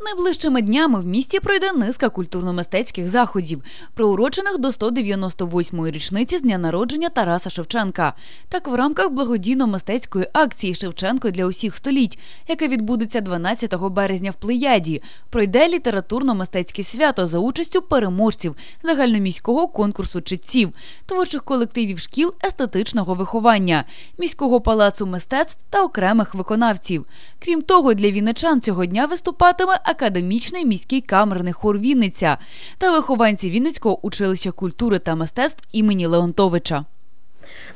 Найближчими днями в місті пройде низка культурно-мистецьких заходів, приурочених до 198-ї річниці з дня народження Тараса Шевченка. Так в рамках благодійно-мистецької акції Шевченко для усіх століть, яке відбудеться 12 березня в Плеяді, пройде літературно-мистецьке свято за участю переможців загальноміського конкурсу читців, творчих колективів шкіл естетичного виховання, міського палацу мистецтв та окремих виконавців. Крім того, для вінничан цього дня виступатиме академічний міський камерний хор Вінниця та вихованці Вінницького училища культури та мистецтв імені Леонтовича.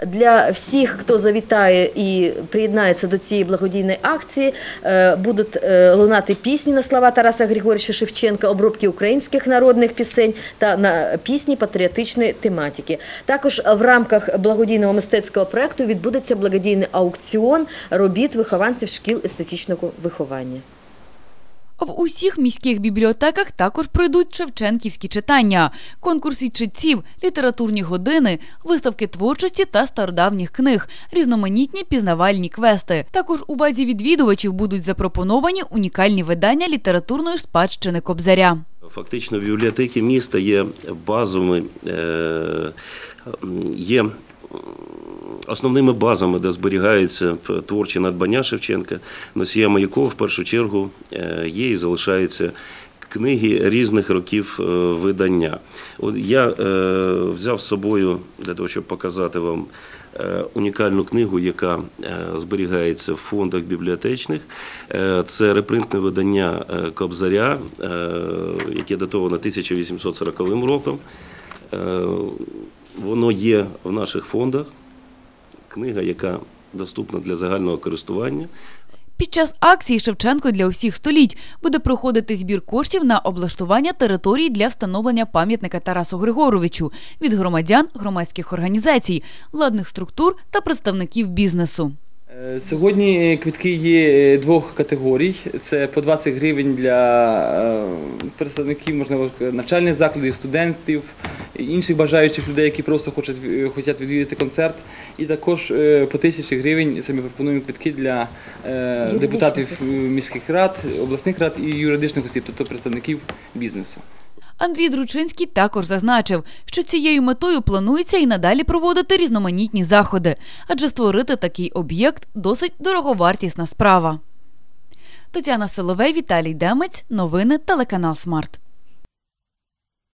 Для всіх, хто завітає і приєднається до цієї благодійної акції, е, будуть е, лунати пісні на слова Тараса Григорьовича Шевченка, обробки українських народних пісень та на пісні патріотичної тематики. Також в рамках благодійного мистецького проекту відбудеться благодійний аукціон робіт вихованців шкіл естетичного виховання. В усіх міських бібліотеках також пройдуть шевченківські читання, конкурси читців, літературні години, виставки творчості та стародавніх книг, різноманітні пізнавальні квести. Також увазі відвідувачів будуть запропоновані унікальні видання літературної спадщини Кобзаря. Фактично, бібліотеки міста є базовими, е, є основними базами, де зберігаються творчі надбання Шевченка, носіями якого в першу чергу е, є і залишаються. Книги різних років е, видання. Я е, взяв з собою для того, щоб показати вам унікальну книгу, яка зберігається в фондах бібліотечних. Це репринтне видання Кобзаря, яке датовано 1840 роком. Воно є в наших фондах книга, яка доступна для загального користування. Під час акції Шевченко для усіх століть буде проходити збір коштів на облаштування території для встановлення пам'ятника Тарасу Григоровичу від громадян, громадських організацій, владних структур та представників бізнесу. Е, сьогодні квитки є е, двох категорій. Це по 20 гривень для е, представників можливо, навчальних закладів, студентів, інших бажаючих людей, які просто хочуть хочуть відвідати концерт. І також по тисячі гривень самі пропонуємо квитки для депутатів міських рад, обласних рад і юридичних осіб, тобто представників бізнесу. Андрій Дручинський також зазначив, що цією метою планується і надалі проводити різноманітні заходи, адже створити такий об'єкт досить дороговартісна справа. Тетяна Соловей, Віталій Демець, новини телеканал Смарт.